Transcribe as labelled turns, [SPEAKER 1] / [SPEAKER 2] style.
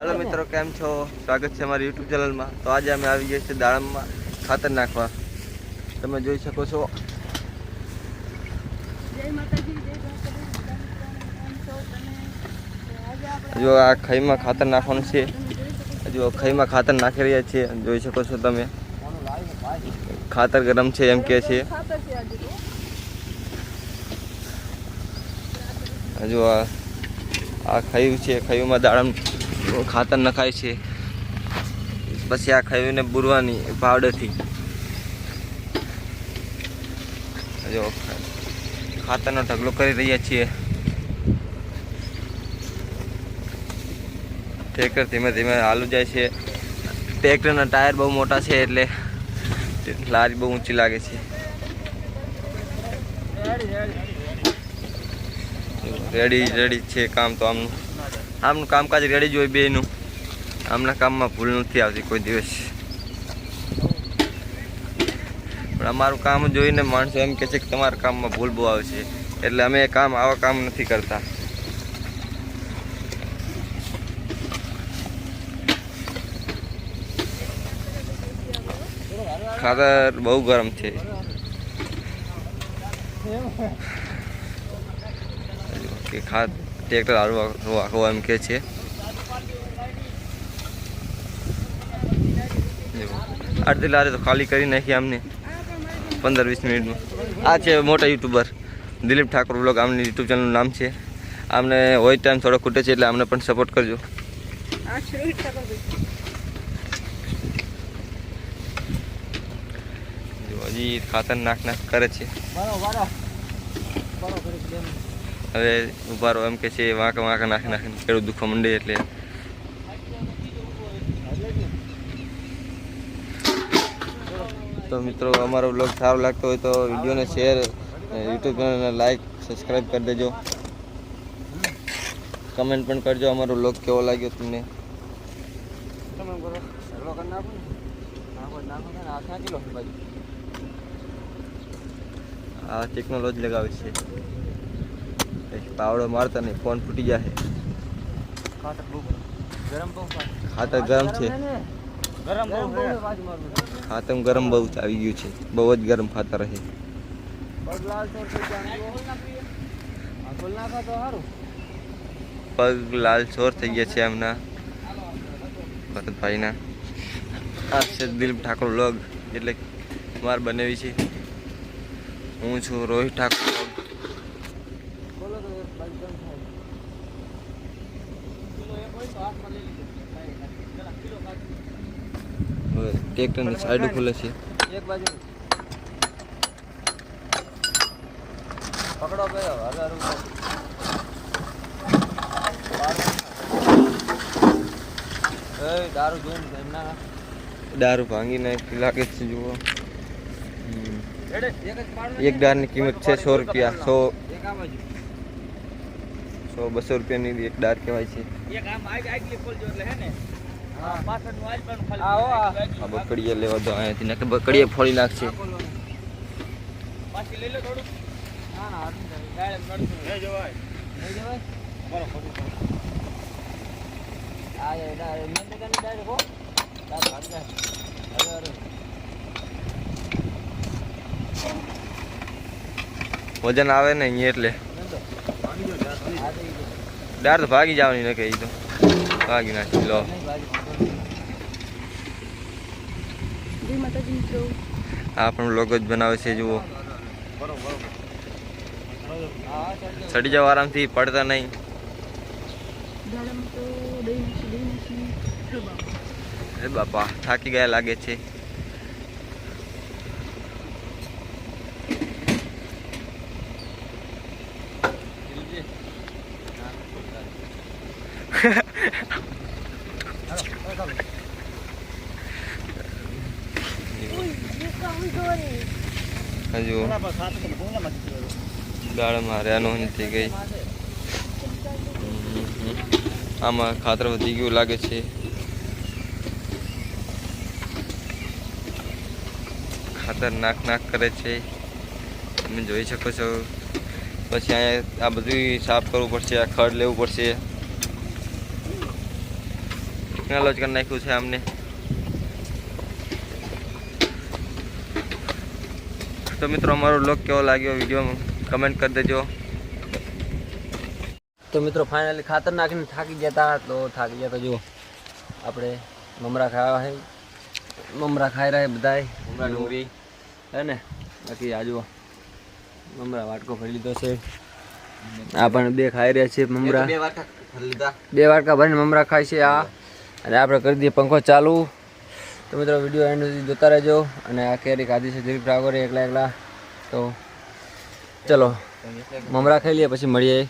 [SPEAKER 1] Hello મિત્રો કેમ છો? સ્વાગત છે અમારી યુટ્યુબ ચેનલમાં તો આજે અમે આવી ગયા છીએ દાડમમાં ખાતર નાખવા. તમે જોઈ શકો છો.
[SPEAKER 2] જય માતાજી જય દ્વારકાધીશ. કેમ છો તમે આજે આપણે
[SPEAKER 1] જો આ ખઈમાં ખાતર નાખવાનું છે. હજુ ખઈમાં ખાતર નાખી રહ્યા છીએ. જોઈ શકો છો તમે. ખાતર ગરમ છે એમ કે છે. હજુ આ આ ખયું છે. ખયુંમાં દાડમ ખાતર નખાય છે. પછી આ ખાઈને બુરવાની પાવડરથી જો, ખાતરનો ઢગલો કરી રહ્યા છીએ. ટ્રેક્ટર ધીમે ધીમે હાલું જાય છે. ટ્રેક્ટરના ટાયર બહુ મોટા છે એટલે લારી બહુ ઊંચી લાગે છે. રેડી રેડી છે કામ તો આમનું. આમનું કામકાજ રેડી જ હોય બેનું આમના કામમાં ભૂલ નથી આવતી કોઈ દિવસ. પણ અમારું કામ જોઈને માણસો એમ કહે છે કે તમારા કામમાં ભૂલ બહુ આવે છે. એટલે અમે કામ આવા કામ નથી કરતા. ખાતર બહુ ગરમ છે. કે ખાદ ટ્રેક્ટર હારું આખો એમ કે છે. અડધી લારે તો ખાલી કરી નાખી આમને. પંદર વીસ મિનિટમાં આ છે મોટા યુટ્યુબર. દિલીપ ઠાકોર બ્લોગ આમની યુટ્યુબ ચેનલનું નામ છે. આમને હોય ટાઈમ થોડો ખૂટે છે એટલે અમને પણ સપોર્ટ કરજો. હજી ખાતર નાખ નાખ કરે છે. હવે ઊભા રહો, એમ કે છે, વાંકા, વાંક નાખી, નાખીને ખેડૂત દુખવા માંડે એટલે. તો મિત્રો, અમારો બ્લોગ સારો લાગતો હોય તો વિડીયોને શેર યુટ્યુબ ચેનલને લાઈક સબસ્ક્રાઈબ કરી દેજો. કમેન્ટ પણ કરજો અમારો બ્લોગ કેવો લાગ્યો તમને. આ ટેકનોલોજી લગાવે છે. પાવડો મારતા નહીં ફોન ફૂટી જાય ખાતર ગરમ. છે. ખાતર ગરમ બહુ આવી ગયું છે. બહુ જ ગરમ ખાતર છે. પગ લાલ ચોર થઈ ગયા છે એમના. ભરતભાઈના. આ છે દિલીપ ઠાકોર વ્લોગ. એટલે માર બનાવી છે. હું છું રોહિત ઠાકોર vlog. હવે ટ્રેક્ટરની સાઈડ ખુલે છે
[SPEAKER 3] એક બાજુ પકડો કયો હજાર રૂપિયા દારૂ જોઈને એમના
[SPEAKER 1] દારૂ ભાંગી નાખી લાગે છે જુઓ હમ. એક દારની કિંમત છે સો રૂપિયા સો
[SPEAKER 3] એક આ બાજુ
[SPEAKER 1] સો બસો રૂપિયાની એક દાર કહેવાય છે.
[SPEAKER 3] આ.
[SPEAKER 1] બકડીએ લેવા દો અહીંયાથી નાખે બકડીએ ફોડી નાખશે. વજન આવે ને અહીંયા એટલે.
[SPEAKER 3] મેં તો ભાગી
[SPEAKER 1] જવાની નકે એ તો. ભાગી નાખી લો. આ પણ લોગ જ બનાવે છે જુઓ. ચડી જાવ આરામથી પડતા નહીં. એ બાપા થાકી ગયા લાગે છે. હજુ દાળમાં હર્યાનો થઈ ગઈ. આમાં ખાતર વધી ગયું લાગે છે. ખાતર નાક નાક કરે છે. તમે જોઈ શકો છો. પછી અહીંયા આ બધું સાફ કરવું પડશે, આ ખડ લેવું પડશે. જ કરી નાખ્યું છે આમને. તો મિત્રો અમારો બ્લોગ કેવો લાગ્યો વીડિયો કમેન્ટ કરી દેજો.
[SPEAKER 3] તો મિત્રો ફાઇનલી ખાતર નાખીને થાકી ગયા હતા તો થાકી ગયા તો જુઓ. આપણે મમરા ખાવા હે. મમરા ખાઈ રહ્યા બધાય. મમરા ડુંગળી. હે ને? બાકી આ જુઓ. મમરા વાટકો ભરી લીધો છે. આ પણ બે ખાઈ રહ્યા છે મમરા.
[SPEAKER 1] બે વાટકા લીધા.
[SPEAKER 3] બે વાટકા ભરીને મમરા ખાય છે આ. અને આપણે કરી દઈએ પંખો ચાલુ. તો મિત્રો વીડિયો એન્ડ સુધી જોતા રહેજો અને આ કેરી ખાધી છે દિલીપ ઠાકોરે એકલા એકલા. તો ચલો, મમરા ખાઈ લઈએ, પછી મળીએ.